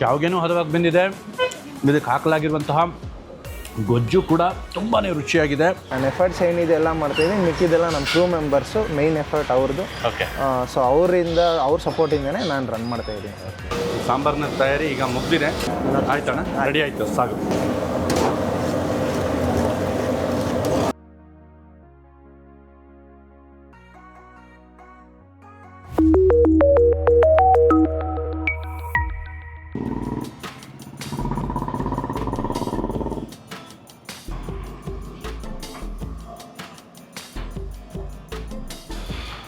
ಶಾವಿಗೆನೂ ಹದವಾಗಿ ಬಂದಿದೆ. ಇದಕ್ಕೆ ಹಾಕಲಾಗಿರುವಂತಹ ಗೊಜ್ಜು ಕೂಡ ತುಂಬಾ ರುಚಿಯಾಗಿದೆ. ನನ್ನ ಎಫರ್ಟ್ಸ್ ಏನಿದೆ ಎಲ್ಲ ಮಾಡ್ತಾಯಿದ್ದೀನಿ ಮಿಕ್ಕಿದೆಲ್ಲ ನಮ್ಮ ಕ್ರೂ ಮೆಂಬರ್ಸು ಮೇಯ್ನ್ ಎಫರ್ಟ್ ಅವ್ರದ್ದು. ಓಕೆ ಸೊ ಅವರಿಂದ ಅವ್ರ ಸಪೋರ್ಟಿಂದನೇ ನಾನು ರನ್ ಮಾಡ್ತಾ ಇದ್ದೀನಿ. ಸಾಂಬಾರ್ನ ತಯಾರಿ ಈಗ ಮುಗ್ದಿದೆ. ಆಯ್ತಣ್ಣ? ರೆಡಿ ಆಯಿತು. ಸಾಗು.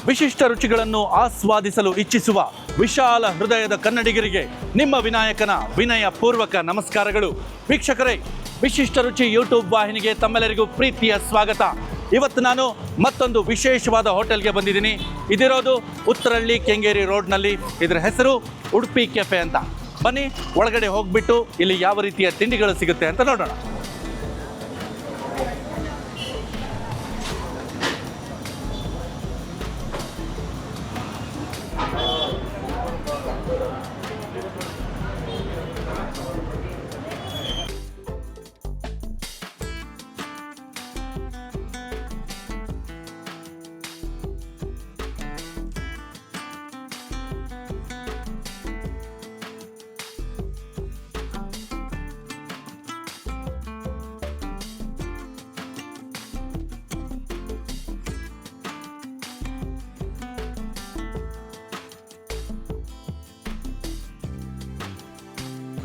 ವಿಶಿಷ್ಟ ರುಚಿಗಳನ್ನು ಆಸ್ವಾದಿಸಲು ಇಚ್ಛಿಸುವ ವಿಶಾಲ ಹೃದಯದ ಕನ್ನಡಿಗರಿಗೆ ನಿಮ್ಮ ವಿನಾಯಕನ ವಿನಯ ಪೂರ್ವಕ ನಮಸ್ಕಾರಗಳು. ವೀಕ್ಷಕರೇ, ವಿಶಿಷ್ಟ ರುಚಿ ಯೂಟ್ಯೂಬ್ ವಾಹಿನಿಗೆ ತಮ್ಮೆಲ್ಲರಿಗೂ ಪ್ರೀತಿಯ ಸ್ವಾಗತ. ಇವತ್ತು ನಾನು ಮತ್ತೊಂದು ವಿಶೇಷವಾದ ಹೋಟೆಲ್ಗೆ ಬಂದಿದ್ದೀನಿ. ಇದಿರೋದು ಉತ್ತರಹಳ್ಳಿ ಕೆಂಗೇರಿ ರೋಡ್ನಲ್ಲಿ. ಇದರ ಹೆಸರು ಉಡುಪಿ ಕೆಫೆ ಅಂತ. ಬನ್ನಿ, ಒಳಗಡೆ ಹೋಗ್ಬಿಟ್ಟು ಇಲ್ಲಿ ಯಾವ ರೀತಿಯ ತಿಂಡಿಗಳು ಸಿಗುತ್ತೆ ಅಂತ ನೋಡೋಣ.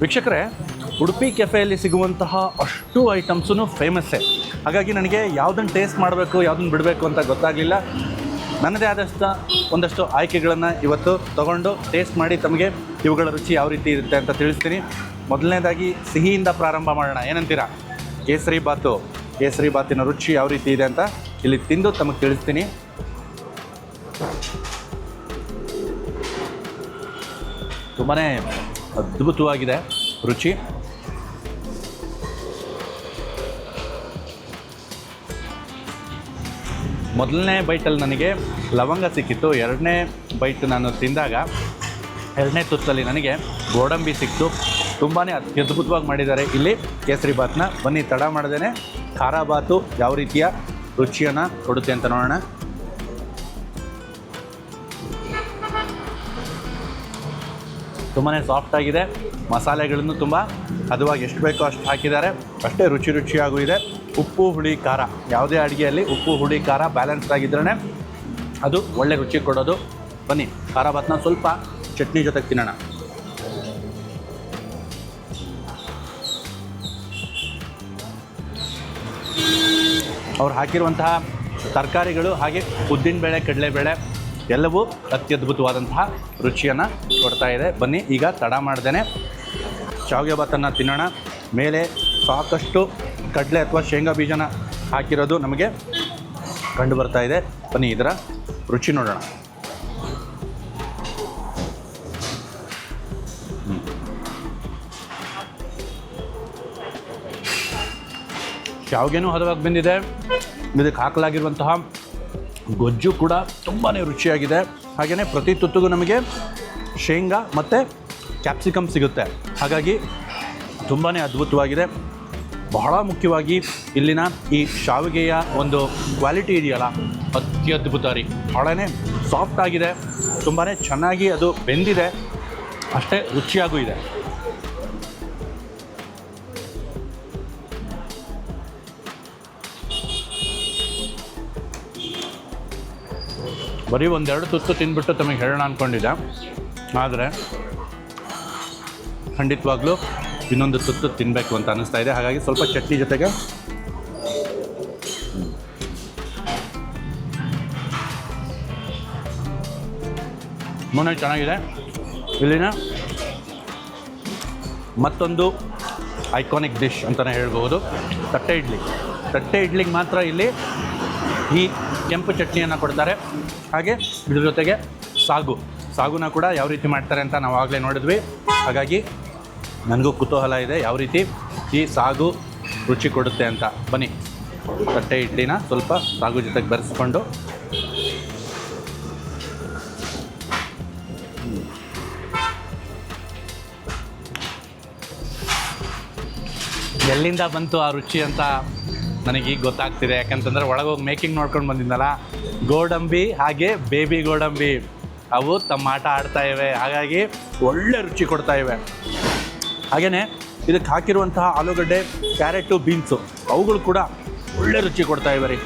ವೀಕ್ಷಕರೇ, ಉಡುಪಿ ಕೆಫೆಯಲ್ಲಿ ಸಿಗುವಂತಹ ಅಷ್ಟು ಐಟಮ್ಸೂ ಫೇಮಸ್ಸೇ ಹಾಗಾಗಿ ನನಗೆ ಯಾವುದನ್ನು ಟೇಸ್ಟ್ ಮಾಡಬೇಕು ಯಾವುದನ್ನು ಬಿಡಬೇಕು ಅಂತ ಗೊತ್ತಾಗಲಿಲ್ಲ. ನನ್ನದೇ ಆದಷ್ಟು ಒಂದಷ್ಟು ಆಯ್ಕೆಗಳನ್ನು ಇವತ್ತು ತಗೊಂಡು ಟೇಸ್ಟ್ ಮಾಡಿ ತಮಗೆ ಇವುಗಳ ರುಚಿ ಯಾವ ರೀತಿ ಇರುತ್ತೆ ಅಂತ ತಿಳಿಸ್ತೀನಿ. ಮೊದಲನೇದಾಗಿ, ಸಿಹಿಯಿಂದ ಪ್ರಾರಂಭ ಮಾಡೋಣ. ಏನಂತೀರಾ? ಕೇಸರಿ ಬಾತು. ಕೇಸರಿ ಬಾತಿನ ರುಚಿ ಯಾವ ರೀತಿ ಇದೆ ಅಂತ ಇಲ್ಲಿ ತಿಂದು ತಮಗೆ ತಿಳಿಸ್ತೀನಿ. ತುಂಬಾ ಅದ್ಭುತವಾಗಿದೆ. ರುಚಿ. ಮೊದಲನೇ ಬೈಟಲ್ಲಿ ನನಗೆ ಲವಂಗ ಸಿಕ್ಕಿತ್ತು. ಎರಡನೇ ಬೈಟ್ ನಾನು ತಿಂದಾಗ, ಎರಡನೇ ತುತ್ತಲ್ಲಿ ನನಗೆ ಗೋಡಂಬಿ ಸಿಕ್ತು. ತುಂಬಾ ಅತ್ಯದ್ಭುತವಾಗಿ ಮಾಡಿದ್ದಾರೆ. ಇಲ್ಲಿ ಕೇಸರಿ ಬಾತ್ನ ಬನ್ನಿ, ತಡ ಮಾಡದೇನೆ ಖಾರ ಬಾತು ಯಾವ ರೀತಿಯ ರುಚಿಯನ್ನು ಕೊಡುತ್ತೆ ಅಂತ ನೋಡೋಣ. ತುಂಬಾ ಸಾಫ್ಟ್ ಆಗಿದೆ. ಮಸಾಲೆಗಳನ್ನು ತುಂಬ ಹದವಾಗಿ ಎಷ್ಟು ಬೇಕೋ ಅಷ್ಟು ಹಾಕಿದ್ದಾರೆ. ಅಷ್ಟೇ ರುಚಿ ರುಚಿಯಾಗೂ ಇದೆ. ಉಪ್ಪು, ಹುಳಿ, ಖಾರ. ಯಾವುದೇ ಅಡುಗೆಯಲ್ಲಿ ಉಪ್ಪು, ಹುಳಿ, ಖಾರ ಬ್ಯಾಲೆನ್ಸ್ಡ್ ಆಗಿದ್ರೇ ಅದು ಒಳ್ಳೆ ರುಚಿ ಕೊಡೋದು. ಬನ್ನಿ, ಖಾರ ಭಾತ್ನ ಸ್ವಲ್ಪ ಚಟ್ನಿ ಜೊತೆಗೆ ತಿನ್ನೋಣ. ಅವ್ರು ಹಾಕಿರುವಂತಹ ತರಕಾರಿಗಳು ಹಾಗೆ ಉದ್ದಿನಬೇಳೆ, ಕಡಲೆಬೇಳೆ ಎಲ್ಲವೂ ಅತ್ಯದ್ಭುತವಾದಂತಹ ರುಚಿಯನ್ನು ಕೊಡ್ತಾ ಇದೆ. ಬನ್ನಿ, ಈಗ ತಡ ಮಾಡ್ದೇ ಶಾವಿಗೆ ಭಾತನ್ನು ತಿನ್ನೋಣ. ಮೇಲೆ ಸಾಕಷ್ಟು ಕಡಲೆ ಅಥವಾ ಶೇಂಗಾ ಬೀಜನ ಹಾಕಿರೋದು ನಮಗೆ ಕಂಡು ಬರ್ತಾ ಇದೆ. ಬನ್ನಿ, ಇದರ ರುಚಿ ನೋಡೋಣ. ಶಾವಿಗೆನೂ ಹದವಾಗಿ ಬಂದಿದೆ. ಇದಕ್ಕೆ ಹಾಕಲಾಗಿರುವಂತಹ ಗೊಜ್ಜು ಕೂಡ ತುಂಬಾ ರುಚಿಯಾಗಿದೆ. ಹಾಗೆಯೇ ಪ್ರತಿ ತುತ್ತಿಗೂ ನಮಗೆ ಶೇಂಗಾ ಮತ್ತು ಕ್ಯಾಪ್ಸಿಕಮ್ ಸಿಗುತ್ತೆ. ಹಾಗಾಗಿ ತುಂಬಾ ಅದ್ಭುತವಾಗಿದೆ. ಬಹಳ ಮುಖ್ಯವಾಗಿ ಇಲ್ಲಿನ ಈ ಶಾವಿಗೆಯ ಒಂದು ಕ್ವಾಲಿಟಿ ಇದೆಯಲ್ಲ, ಅತ್ಯದ್ಭುತ ರೀ. ಬಹಳನೇ ಸಾಫ್ಟ್ ಆಗಿದೆ. ತುಂಬಾ ಚೆನ್ನಾಗಿ ಅದು ಬೆಂದಿದೆ. ಅಷ್ಟೇ ರುಚಿಯಾಗೂ ಇದೆ. ಬರೀ ಒಂದೆರಡು ತುತ್ತು ತಿಂದ್ಬಿಟ್ಟು ತಮಗೆ ಹೇಳೋಣ ಅಂದ್ಕೊಂಡಿದ್ದೆ ಆದರೆ ಖಂಡಿತವಾಗ್ಲೂ ಇನ್ನೊಂದು ತುತ್ತು ತಿನ್ನಬೇಕು ಅಂತ ಅನ್ನಿಸ್ತಾ ಇದೆ. ಹಾಗಾಗಿ ಸ್ವಲ್ಪ ಚಟ್ನಿ ಜೊತೆಗೆ ಮೊನ್ನೆ ಚೆನ್ನಾಗಿದೆ. ಇಲ್ಲಿನ ಮತ್ತೊಂದು ಐಕಾನಿಕ್ ಡಿಶ್ ಅಂತಲೇ ಹೇಳ್ಬೋದು. ತಟ್ಟೆ ಇಡ್ಲಿ. ತಟ್ಟೆ ಇಡ್ಲಿಗೆ ಮಾತ್ರ ಇಲ್ಲಿ ಈ ಕೆಂಪು ಚಟ್ನಿಯನ್ನು ಕೊಡ್ತಾರೆ. ಹಾಗೆ ಇದ್ರ ಜೊತೆಗೆ ಸಾಗು. ಸಾಗುನ ಕೂಡ ಯಾವ ರೀತಿ ಮಾಡ್ತಾರೆ ಅಂತ ನಾವು ಆಗಲೇ ನೋಡಿದ್ವಿ. ಹಾಗಾಗಿ ನನಗೂ ಕುತೂಹಲ ಇದೆ ಯಾವ ರೀತಿ ಈ ಸಾಗು ರುಚಿ ಕೊಡುತ್ತೆ ಅಂತ. ಬನ್ನಿ. ತಟ್ಟೆ ಇಡ್ಲಿನ ಸ್ವಲ್ಪ ಸಾಗು ಜೊತೆಗೆ ಬೆರೆಸ್ಕೊಂಡು. ಎಲ್ಲಿಂದ ಬಂತು ಆ ರುಚಿ ಅಂತ ನನಗೀಗ ಗೊತ್ತಾಗ್ತಿದೆ. ಯಾಕಂತಂದ್ರೆ ಒಳಗೆ ಹೋಗಿ ಮೇಕಿಂಗ್ ನೋಡ್ಕೊಂಡು ಬಂದಿದ್ದಲ್ಲ ಗೋಡಂಬಿ ಹಾಗೆ ಬೇಬಿ ಗೋಡಂಬಿ, ಅವು ತಮ್ಮ ಆಟ ಆಡ್ತಾ ಇವೆ. ಹಾಗಾಗಿ ಒಳ್ಳೆ ರುಚಿ ಕೊಡ್ತಾ ಇವೆ. ಹಾಗೆಯೇ ಇದಕ್ಕೆ ಹಾಕಿರುವಂತಹ ಆಲೂಗಡ್ಡೆ, ಕ್ಯಾರೆಟು, ಬೀನ್ಸು, ಅವುಗಳು ಕೂಡ ಒಳ್ಳೆ ರುಚಿ ಕೊಡ್ತಾ ಇವೆ ರೀ.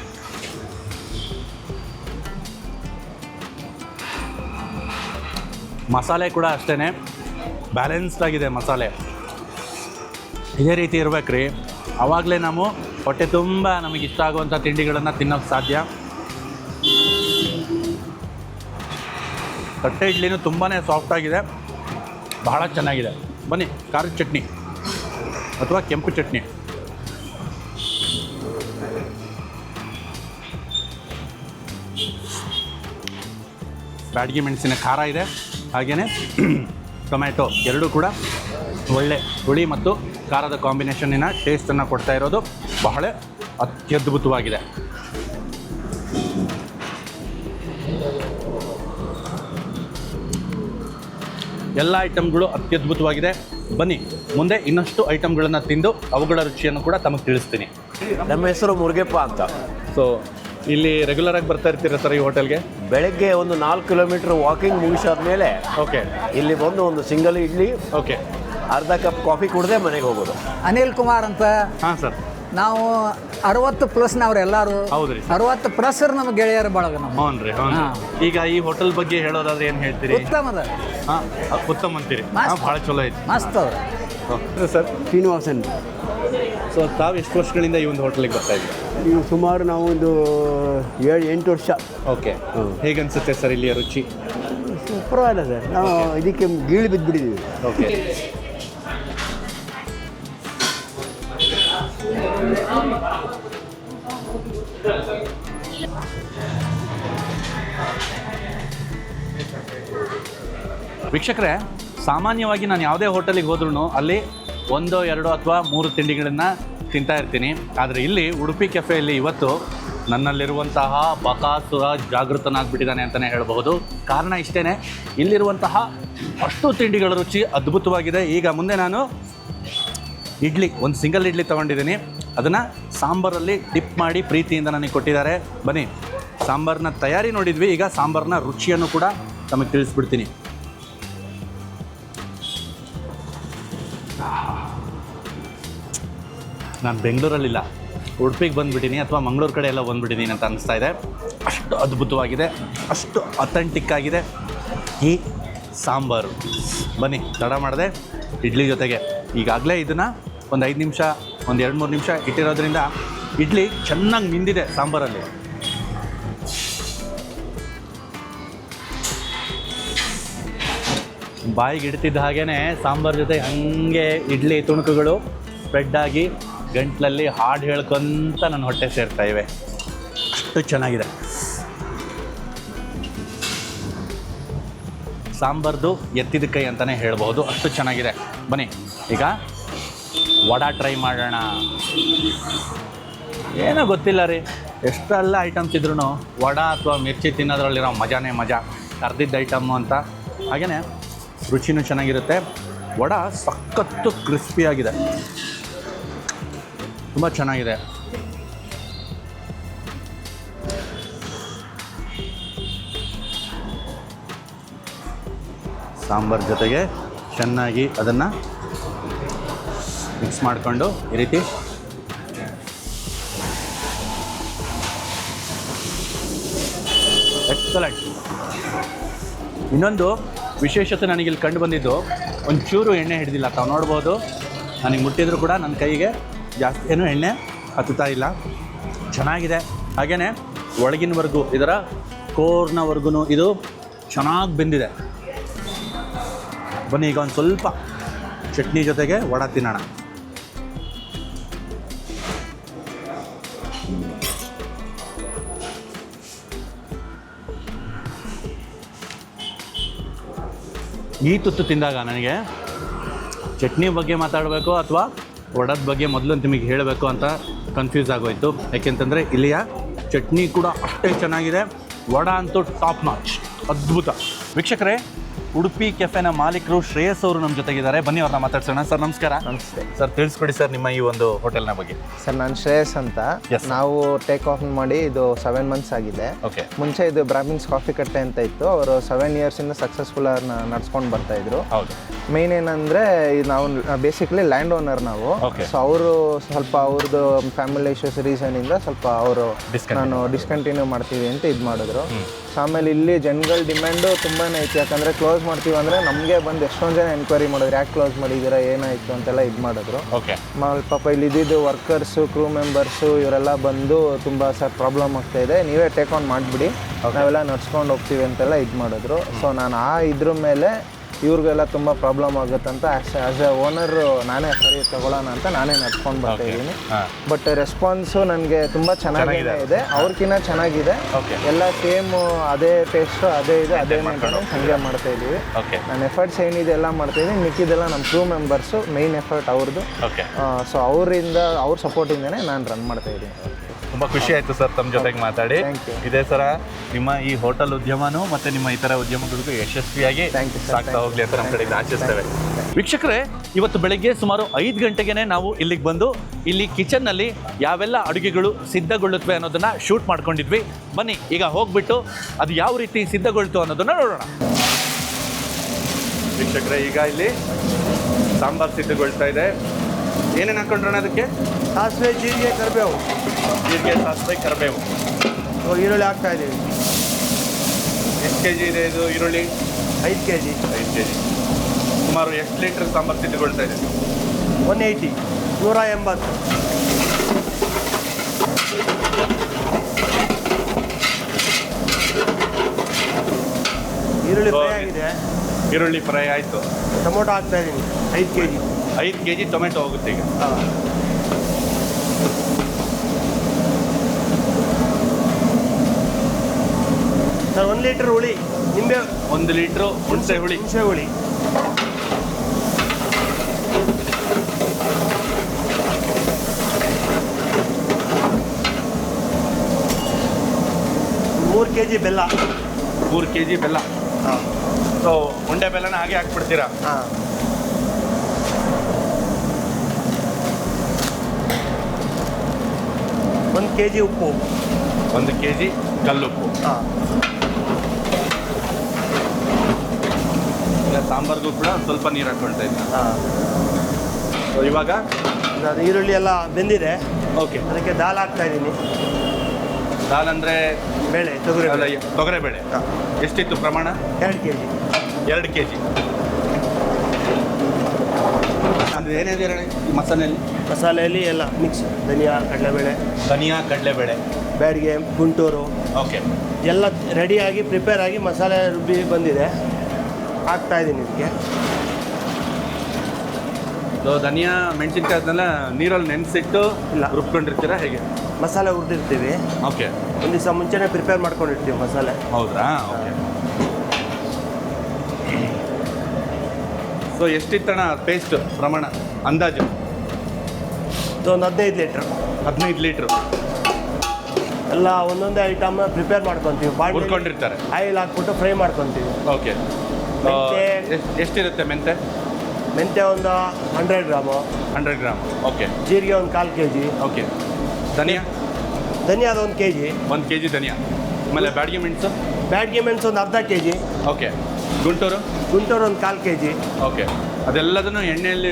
ಮಸಾಲೆ ಕೂಡ ಅಷ್ಟೇ ಬ್ಯಾಲೆನ್ಸ್ಡ್ ಆಗಿದೆ ಮಸಾಲೆ. ಇದೇ ರೀತಿ ಇರ್ಬೇಕ್ರಿ. ಆವಾಗಲೇ ನಾವು ಹೊಟ್ಟೆ ತುಂಬ ನಮಗೆ ಇಷ್ಟ ಆಗುವಂಥ ತಿಂಡಿಗಳನ್ನು ತಿನ್ನೋಕ್ಕೆ ಸಾಧ್ಯ. ತಟ್ಟೆ ಇಡ್ಲಿನೂ ತುಂಬಾ ಸಾಫ್ಟಾಗಿದೆ ಬಹಳ ಚೆನ್ನಾಗಿದೆ. ಬನ್ನಿ, ಖಾರದ ಚಟ್ನಿ ಅಥವಾ ಕೆಂಪು ಚಟ್ನಿ. ಬ್ಯಾಡಗಿ ಮೆಣಸಿನ ಖಾರ ಇದೆ. ಹಾಗೆಯೇ ಟೊಮ್ಯಾಟೊ ಎರಡೂ ಕೂಡ ಒಳ್ಳೆ ಹುಳಿ ಮತ್ತು ಖಾರದ ಕಾಂಬಿನೇಷನ್ನಿನ ಟೇಸ್ಟನ್ನು ಕೊಡ್ತಾ ಇರೋದು. ಬಹಳ ಅತ್ಯದ್ಭುತವಾಗಿದೆ. ಎಲ್ಲ ಐಟಮ್ಗಳು ಅತ್ಯದ್ಭುತವಾಗಿದೆ. ಬನ್ನಿ ಮುಂದೆ ಇನ್ನಷ್ಟು ಐಟಮ್ಗಳನ್ನು ತಿಂದು ಅವುಗಳ ರುಚಿಯನ್ನು ಕೂಡ ತಮಗೆ ತಿಳಿಸ್ತೀನಿ. ನಮ್ಮ ಹೆಸರು ಮುರುಗೇಪ್ಪ ಅಂತ. ಸೊ ಇಲ್ಲಿ ರೆಗ್ಯುಲರ್ ಆಗಿ ಬರ್ತಾ ಇರ್ತೀರಾ ಸರ್ ಈ ಹೋಟೆಲ್ಗೆ? ಬೆಳಗ್ಗೆ ಒಂದು ನಾಲ್ಕು ಕಿಲೋಮೀಟರ್ ವಾಕಿಂಗ್ ಮುಗಿಸಾದ ಮೇಲೆ ಓಕೆ ಇಲ್ಲಿ ಬಂದು ಒಂದು ಸಿಂಗಲ್ ಇಡ್ಲಿ ಓಕೆ ಅರ್ಧ ಕಪ್ ಕಾಫಿ ಕುಡಿದೆ ಮನೆಗೆ ಹೋಗೋದು. ಅನಿಲ್ ಕುಮಾರ್ ಅಂತ. ಹಾಂ ಸರ್. ನಾವು ಅರವತ್ತು ಎಲ್ಲರೂ. ಹೌದ್ರಿ. ಸರ್ ಅರವತ್ತು ಪ್ಲಸ್ ನಮ್ಮ ಗೆಳೆಯರ ಬಳಗ ನಮ್ಮ ಹ್ಞೂ ರೀ ಹ್ಞೂ ಈಗ ಈ ಹೋಟೆಲ್ ಬಗ್ಗೆ ಹೇಳೋದಾದ್ರೆ ಏನು ಹೇಳ್ತೀರಿ? ಉತ್ತಮದ ಹಾಂ ಉತ್ತಮ ಅಂತೀರಿ. ಬಹಳ ಭಾಳ ಚಲೋ ಐತಿ ಮಸ್ತ್ ಸರ್ ಶ್ರೀನಿವಾಸನ್. ಸೊ ತಾವು ಎಷ್ಟು ವರ್ಷಗಳಿಂದ ಈ ಒಂದು ಹೋಟೆಲಿಗೆ ಬರ್ತಾ ಇದ್ದೀವಿ ಈಗ ಸುಮಾರು ನಾವು ಒಂದು ಏಳು ಎಂಟು ವರ್ಷ. ಓಕೆ. ಹೇಗನ್ಸುತ್ತೆ ಸರ್ ಇಲ್ಲಿಯ ರುಚಿ? ಪರವಾಗಿಲ್ಲ ಸರ್. ನಾವು ಇದಕ್ಕೆ ಗೀಳು ಬಿದ್ದುಬಿಟ್ಟಿದ್ದೀವಿ ಓಕೆ. ವೀಕ್ಷಕರೇ, ಸಾಮಾನ್ಯವಾಗಿ ನಾನು ಯಾವುದೇ ಹೋಟೆಲಿಗೆ ಹೋದ್ರೂ ಅಲ್ಲಿ ಒಂದೋ, ಎರಡೋ ಅಥವಾ ಮೂರು ತಿಂಡಿಗಳನ್ನು ತಿಂತಾ ಇರ್ತೀನಿ. ಆದರೆ ಇಲ್ಲಿ ಉಡುಪಿ ಕೆಫೆಯಲ್ಲಿ ಇವತ್ತು ನನ್ನಲ್ಲಿರುವಂತಹ ಬಕಾಸುರ ಜಾಗೃತನಾಗ್ಬಿಟ್ಟಿದ್ದಾನೆ ಅಂತಲೇ ಹೇಳಬಹುದು. ಕಾರಣ ಇಷ್ಟೇ ಇಲ್ಲಿರುವಂತಹ ಅಷ್ಟು ತಿಂಡಿಗಳ ರುಚಿ ಅದ್ಭುತವಾಗಿದೆ. ಈಗ ಮುಂದೆ ನಾನು ಇಡ್ಲಿ, ಒಂದು ಸಿಂಗಲ್ ಇಡ್ಲಿ ತೊಗೊಂಡಿದ್ದೀನಿ. ಅದನ್ನು ಸಾಂಬಾರಲ್ಲಿ ಡಿಪ್ ಮಾಡಿ ಪ್ರೀತಿಯಿಂದ ನನಗೆ ಕೊಟ್ಟಿದ್ದಾರೆ. ಬನ್ನಿ ಸಾಂಬಾರನ್ನ ತಯಾರಿ ನೋಡಿದ್ವಿ, ಈಗ ಸಾಂಬಾರನ್ನ ರುಚಿಯನ್ನು ಕೂಡ ನಮಗೆ ತಿಳಿಸ್ಬಿಡ್ತೀನಿ. ನಾನು ಬೆಂಗಳೂರಲ್ಲಿಲ್ಲ. ಉಡುಪಿಗೆ ಬಂದುಬಿಟ್ಟಿನಿ ಅಥವಾ ಮಂಗಳೂರು ಕಡೆ ಎಲ್ಲ ಬಂದುಬಿಟ್ಟಿದ್ದೀನಿ ಅಂತ ಅನಿಸ್ತಾ ಇದೆ. ಅಷ್ಟು ಅದ್ಭುತವಾಗಿದೆ, ಅಷ್ಟು ಅಥೆಂಟಿಕ್ ಆಗಿದೆ. ಈ ಸಾಂಬಾರು. ಬನ್ನಿ, ತಡ ಮಾಡಿದೆ. ಇಡ್ಲಿ ಜೊತೆಗೆ. ಈಗಾಗಲೇ ಇದನ್ನು ಒಂದು ಐದು ನಿಮಿಷ, ಒಂದು ಎರಡು ಮೂರು ನಿಮಿಷ ಇಟ್ಟಿರೋದ್ರಿಂದ ಇಡ್ಲಿ ಚೆನ್ನಾಗಿ ನಿಂದಿದೆ ಸಾಂಬಾರಲ್ಲಿ. ಬಾಯಿಗೆ ಇಡ್ತಿದ್ದ ಹಾಗೇ ಸಾಂಬಾರ್ ಜೊತೆ ಹಾಗೆ ಇಡ್ಲಿ ತುಣುಕುಗಳು ಸ್ಪ್ರೆಡ್ ಆಗಿ ಗಂಟ್ಲಲ್ಲಿ ಹಾಡು ಹೇಳ್ಕೊಂತ ನನ್ನ ಹೊಟ್ಟೆ ಸೇರ್ತಾ ಇವೆ. ಅಷ್ಟು ಚೆನ್ನಾಗಿದೆ. ಸಾಂಬಾರ್ದು ಎತ್ತಿದ ಕೈ ಅಂತಲೇ ಹೇಳ್ಬೋದು. ಅಷ್ಟು ಚೆನ್ನಾಗಿದೆ. ಬನ್ನಿ, ಈಗ ವಡಾ ಟ್ರೈ ಮಾಡೋಣ. ಏನೋ ಗೊತ್ತಿಲ್ಲ ರೀ. ಎಷ್ಟೆಲ್ಲ ಐಟಮ್ಸ್ ಇದ್ರೂ ವಡ ಅಥವಾ ಮಿರ್ಚಿ ತಿನ್ನೋದ್ರಲ್ಲಿರೋ ಮಜಾನೇ ಮಜಾ. ಕರ್ದಿದ್ದ ಐಟಮ್ಮು ಅಂತ. ಹಾಗೆಯೇ ರುಚಿನೂ ಚೆನ್ನಾಗಿರುತ್ತೆ. ವಡ ಸಖತ್ತು ಕ್ರಿಸ್ಪಿಯಾಗಿದೆ ತುಂಬ ಚೆನ್ನಾಗಿದೆ. ಸಾಂಬಾರ್ ಜೊತೆಗೆ ಚೆನ್ನಾಗಿ ಅದನ್ನು ಮಿಕ್ಸ್ ಮಾಡಿಕೊಂಡು ಈ ರೀತಿ. ಎಕ್ಸಲೆಂಟ್ ಇನ್ನೊಂದು ವಿಶೇಷತೆ ನನಗಿಲ್ಲಿ ಕಂಡು ಬಂದಿದ್ದು, ಒಂಚೂರು ಎಣ್ಣೆ ಹಿಡಿದಿಲ್ಲ, ತಾವು ನೋಡ್ಬೋದು. ನನಗೆ ಮುಟ್ಟಿದ್ರು ಕೂಡ ನನ್ನ ಕೈಗೆ. ಜಾಸ್ತಿ ಏನೂ ಎಣ್ಣೆ ಹತ್ತುತ್ತಾ ಇಲ್ಲ. ಚೆನ್ನಾಗಿದೆ. ಹಾಗೆಯೇ ಒಳಗಿನವರೆಗೂ, ಇದರ ಕೋರ್ನವರೆಗೂ ಇದು ಚೆನ್ನಾಗಿ ಬೆಂದಿದೆ. ಬನ್ನಿ, ಈಗ ಒಂದು ಸ್ವಲ್ಪ ಚಟ್ನಿ ಜೊತೆಗೆ ವಡ ತಿನ್ನೋಣ. ಈ ತುತ್ತು ತಿಂದಾಗ ನನಗೆ ಚಟ್ನಿ ಬಗ್ಗೆ ಮಾತಾಡಬೇಕು ಅಥವಾ ವಡದ ಬಗ್ಗೆ ಮೊದಲು ನಿಮಗೆ ಹೇಳಬೇಕು ಅಂತ ಕನ್ಫ್ಯೂಸ್ ಆಗೋಯ್ತು. ಯಾಕೆಂತಂದರೆ ಇಲ್ಲಿಯ ಚಟ್ನಿ ಕೂಡ ಅಷ್ಟೇ ಚೆನ್ನಾಗಿದೆ. ವಡ ಅಂತೂ ಟಾಪ್ ನಾಚ್ ಅದ್ಭುತ. ವೀಕ್ಷಕರೇ ಉಡುಪಿ ಕೆಫೆನ ಮಾಲೀಕರು ಶ್ರೇಯಸ್ ಅವರು ನಮ್ಮ ಜೊತೆಗಿದ್ದಾರೆ. ಬನ್ನಿ ಅವ್ರನ್ನ ಮಾತಾಡ್ಸೋಣ. ಸರ್ ನಮಸ್ಕಾರ. ನಮಸ್ತೆ. ಸರ್ ತಿಳಿಸ್ಕೊಡಿ ಸರ್ ನಿಮ್ಮ ಈ ಒಂದು ಹೋಟೆಲ್ನ ಬಗ್ಗೆ. ಸರ್ ನಾನು ಶ್ರೇಯಸ್ ಅಂತ. Yes, ನಾವು ಟೇಕ್ ಆಫ್ ಮಾಡಿ ಇದು ಸೆವೆನ್ ಮಂತ್ಸ್ ಆಗಿದೆ. ಓಕೆ ಮುಂಚೆ ಇದು ಬ್ರಾಹ್ಮಿನ್ಸ್ ಕಾಫಿ ಕಟ್ಟೆ ಅಂತ ಇತ್ತು. ಅವರು ಸೆವೆನ್ ಇಯರ್ಸಿಂದ ಸಕ್ಸಸ್ಫುಲ್ ನಡ್ಸ್ಕೊಂಡು ಬರ್ತಾ ಇದ್ರು. ಹೌದು. ಮೇನ್ ಏನಂದ್ರೆ ನಾವು ಬೇಸಿಕಲಿ ಲ್ಯಾಂಡ್ ಓನರ್ ನಾವು. Okay. ಸೊ ಅವರು ಸ್ವಲ್ಪ ಅವ್ರದ್ದು ಫ್ಯಾಮಿಲಿ ಇಶ್ಯೂಸ್ ರೀಸನ್ ಇಂದ ಸ್ವಲ್ಪ ಅವರು Discontinue. ನಾನು ಡಿಸ್ಕಂಟಿನ್ಯೂ ಮಾಡ್ತೀವಿ ಅಂತ ಇದು ಮಾಡಿದ್ರು. ಆಮೇಲೆ ಇಲ್ಲಿ ಜನಗಳ ಡಿಮ್ಯಾಂಡು ತುಂಬಾ ಐತಿ. ಯಾಕಂದ್ರೆ ಕ್ಲೋಸ್ ಮಾಡ್ತೀವಿ ಅಂದ್ರೆ ನಮಗೆ ಬಂದು ಎಷ್ಟೊಂದು ಜನ ಎನ್ಕ್ವೈರಿ ಮಾಡಿದ್ರು ಯಾಕೆ ಕ್ಲೋಸ್ ಮಾಡಿದ್ದೀರಾ ಏನಾಯ್ತು ಅಂತೆಲ್ಲ ಇದು ಮಾಡಿದ್ರು. ಓಕೆ ಪಾಪ ಇಲ್ಲಿ ಇದ್ದಿದ್ದು ವರ್ಕರ್ಸು ಕ್ರೂ ಮೆಂಬರ್ಸು ಇವರೆಲ್ಲ ಬಂದು ತುಂಬ ಸರ್ ಪ್ರಾಬ್ಲಮ್ ಆಗ್ತಾ ಇದೆ. ನೀವೇ ಟೇಕ್ ಆನ್ ಮಾಡಿಬಿಡಿ. ನಾವೆಲ್ಲ ನಡ್ಸ್ಕೊಂಡು ಹೋಗ್ತೀವಿ ಅಂತೆಲ್ಲ ಇದು ಮಾಡಿದ್ರು. ಸೊ ನಾನು ಆ ಇದ್ರ ಮೇಲೆ ಇವ್ರಿಗೆಲ್ಲ ತುಂಬ ಪ್ರಾಬ್ಲಮ್ ಆಗುತ್ತಂತ ಆ್ಯಸ್ ಎ ಓನರ್ ನಾನೇ ಸರಿ ತಗೊಳ್ಳೋಣ ಅಂತ ನಾನೇ ನಡ್ಕೊಂಡು ಬರ್ತಾ ಇದ್ದೀನಿ. ಬಟ್ ರೆಸ್ಪಾನ್ಸು ನನಗೆ ತುಂಬ ಚೆನ್ನಾಗಿದೆ. ಇದೆ. ಅವ್ರಕಿನ್ನ ಚೆನ್ನಾಗಿದೆ. ಎಲ್ಲ ಸೇಮ್ ಅದೇ ಟೇಸ್ಟು ಅದೇ ಇದೆ ಅದೇ ಹಂಗೆ ಮಾಡ್ತಾ ಇದ್ದೀವಿ. ನನ್ನ ನಾನು ಎಫರ್ಟ್ಸ್ ಏನಿದೆ ಎಲ್ಲ ಮಾಡ್ತಾ ಇದ್ದೀನಿ. ಮಿಕ್ಕಿದೆಲ್ಲ ನಮ್ಮ ಕ್ರೂ ಮೆಂಬರ್ಸು ಮೇಯ್ನ್ ಎಫರ್ಟ್ ಅವ್ರದ್ದು ಸೊ ಅವರಿಂದ ಅವ್ರ ಸಪೋರ್ಟಿಂದನೇ ನಾನು ರನ್ ಮಾಡ್ತಾ ಇದ್ದೀನಿ. ತುಂಬಾ ಖುಷಿ ಆಯ್ತು ಸರ್ ತಮ್ಮ ಜೊತೆಗೆ ಮಾತಾಡಿ. ಇದೇ ಸರ ನಿಮ್ಮ ಈ ಹೋಟೆಲ್ ಉದ್ಯಮನೂ ಮತ್ತೆ ನಿಮ್ಮ ಇತರ ಉದ್ಯಮಗಳಿಗೂ ಯಶಸ್ವಿಯಾಗಿ ಸಾಕ್ತಾ ಹೋಗ್ಲಿ ಅಂತ ನಮ್ಮ ಕಡೆಯಿಂದ ಆಶಿಸ್ತೇವೆ. ವೀಕ್ಷಕರೇ ಇವತ್ತು ಬೆಳಗ್ಗೆ ಸುಮಾರು ಐದು ಗಂಟೆಗೆ ನಾವು ಇಲ್ಲಿಗೆ ಬಂದು ಇಲ್ಲಿ ಕಿಚನ್ನಲ್ಲಿ ಯಾವೆಲ್ಲ ಅಡುಗೆಗಳು ಸಿದ್ಧಗೊಳ್ಳುತ್ತವೆ ಅನ್ನೋದನ್ನ ಶೂಟ್ ಮಾಡ್ಕೊಂಡಿದ್ವಿ. ಬನ್ನಿ ಈಗ ಹೋಗ್ಬಿಟ್ಟು ಅದು ಯಾವ ರೀತಿ ಸಿದ್ಧಗೊಳ್ತು ಅನ್ನೋದನ್ನ ನೋಡೋಣ. ವೀಕ್ಷಕರೇ ಈಗ ಇಲ್ಲಿ ಸಾಂಬಾರ್ ಸಿದ್ಧಗೊಳ್ತಾ ಇದೆ. ಏನೇನು ಹಾಕೊಂಡ್ರಣ ಅದಕ್ಕೆ? ಸಾಸಿವೆ ಜೀರಿಗೆ ಕರಿಬೇವು. ಜೀರಿಗೆ ಸಾಸಿವೆ ಕರಿಬೇವು. ಸೊ ಈರುಳ್ಳಿ ಹಾಕ್ತಾ ಇದ್ದೀವಿ. ಎಷ್ಟು ಕೆ ಜಿ ಇದೆ ಇದು ಈರುಳ್ಳಿ? ಐದು ಕೆ ಜಿ ಐದು ಕೆ ಜಿ ಸುಮಾರು ಎಷ್ಟು ಲೀಟ್ರ್ ಸಾಂಬಾರು ಸಿದ್ಧಗೊಳ್ತಾ ಇದೆ? ಒನ್ ಏಯ್ಟಿ ನೂರ ಎಂಬತ್ತು. ಈರುಳ್ಳಿ ಫ್ರೈ ಆಗಿದೆ. ಈರುಳ್ಳಿ ಫ್ರೈ ಆಯಿತು. ಟೊಮೊಟೊ ಹಾಕ್ತಾ ಇದ್ದೀನಿ ಐದು ಕೆ ಜಿ ಐದು ಕೆ ಜಿ ಟೊಮೆಟೊ ಹೋಗುತ್ತೆ ಈಗ. ಹಾಂ. ಸರ್ ಒಂದು ಲೀಟ್ರ್ ಹುಳಿ ನಿಂಬೆ ಒಂದು ಲೀಟ್ರು ಹುಣಸೆ ಹುಳಿ. ಹುಣಸೆ ಹುಳಿ. ಮೂರು ಕೆ ಜಿ ಬೆಲ್ಲ. ಮೂರು ಕೆ ಜಿ ಬೆಲ್ಲ. ಹಾಂ. ಸೊ ಉಂಡೆ ಬೆಲ್ಲನ ಹಾಗೆ ಹಾಕ್ಬಿಡ್ತೀರಾ? ಹಾಂ. ಒಂದು ಕೆ ಜಿ ಉಪ್ಪು. ಒಂದು ಕೆ ಜಿ ಕಲ್ಲುಪ್ಪು ಹಾಂ. ಈಗ ಸಾಂಬಾರ್ಗೂ ಕೂಡ ಸ್ವಲ್ಪ ನೀರು ಹಾಕೊಳ್ತಾ ಇದ್ದೀನಿ ಹಾಂ. ಸೊ ಇವಾಗ? ನಾನು ಈರುಳ್ಳಿ ಎಲ್ಲ ಬೆಂದಿದೆ. ಓಕೆ ಅದಕ್ಕೆ ದಾಲ್ ಹಾಕ್ತಾ ಇದ್ದೀನಿ. ದಾಲ್ ಅಂದರೆ ಬೇಳೆ ತೊಗರಿ ಬೇಳೆ. ತೊಗರೆಬೇಳೆ. ಹಾಂ. ಎಷ್ಟಿತ್ತು ಪ್ರಮಾಣ? ಎರಡು ಕೆ ಜಿ ಎರಡು ಕೆ ಜಿ ಅಂದರೆ ಈ ಮಸಾಲೆಯಲ್ಲಿ? ಮಸಾಲೆಯಲ್ಲಿ ಎಲ್ಲ ಮಿಕ್ಸ್ ಧನಿಯಾ ಕಡಲೆಬೇಳೆ. ಧನಿಯಾ ಕಡಲೆಬೇಳೆ. ಬ್ಯಾಡಿಗೆ ಗುಂಟೂರು. ಓಕೆ. ಎಲ್ಲ ರೆಡಿಯಾಗಿ ಪ್ರಿಪೇರ್ ಆಗಿ ಮಸಾಲೆ ರುಬ್ಬಿ ಬಂದಿದೆ. ಹಾಕ್ತಾ ಇದ್ದೀನಿ ಇದಕ್ಕೆ. ಸೊ ಧನಿಯಾ ಮೆಣಸಿನ್ಕಾಯಿ ಅದನ್ನೆಲ್ಲ ನೀರಲ್ಲಿ ನೆನೆಸಿಟ್ಟು ಇಲ್ಲ. ರುಬ್ಕೊಂಡಿರ್ತೀರಾ ಹೇಗೆ? ಮಸಾಲೆ ಹುರಿದಿರ್ತೀವಿ. ಓಕೆ. ಒಂದು ದಿವಸ ಮುಂಚೆನೇ ಪ್ರಿಪೇರ್ ಮಾಡ್ಕೊಂಡಿರ್ತೀವಿ ಮಸಾಲೆ. ಹೌದಾ ಓಕೆ. ಸೊ ಎಷ್ಟಿತ್ತಣ ಪೇಸ್ಟ್ ಪ್ರಮಾಣ ಅಂದಾಜು? ಸೊ ಒಂದು ಹದಿನೈದು ಲೀಟ್ರ್. ಹದಿನೈದು ಲೀಟ್ರ್. ಎಲ್ಲ ಒಂದೊಂದೇ ಐಟಮ್ ಪ್ರಿಪೇರ್ ಮಾಡ್ಕೊತೀವಿ. ಹುರ್ಕೊಂಡಿರ್ತಾರೆ. ಆಯಿಲ್ ಹಾಕ್ಬಿಟ್ಟು ಫ್ರೈ ಮಾಡ್ಕೊತೀವಿ. ಓಕೆ ಮೆಂತೆ. ಎಷ್ಟಿರುತ್ತೆ ಮೆಂತೆ ಮೆಂತ್ಯ ಒಂದು hundred gram hundred gram okay ಜೀರಿಗೆ ಒಂದು ಕಾಲು ಕೆ ಜಿ ಓಕೆ ಧನಿಯಾ ಧನಿಯಾದ ಒಂದು ಕೆ ಜಿ ಒಂದು ಕೆ ಜಿ ಧನಿಯಾ. ಆಮೇಲೆ ಬ್ಯಾಡ್ಗೆ ಮೆಣಸು? ಬ್ಯಾಡ್ಗೆ ಮೆಣಸು ಒಂದು ಅರ್ಧ K G okay Guntur? Guntur ಒಂದು ಕಾಲು ಕೆ ಜಿ ಓಕೆ. ಅದೆಲ್ಲದನ್ನು ಎಣ್ಣೆಯಲ್ಲಿ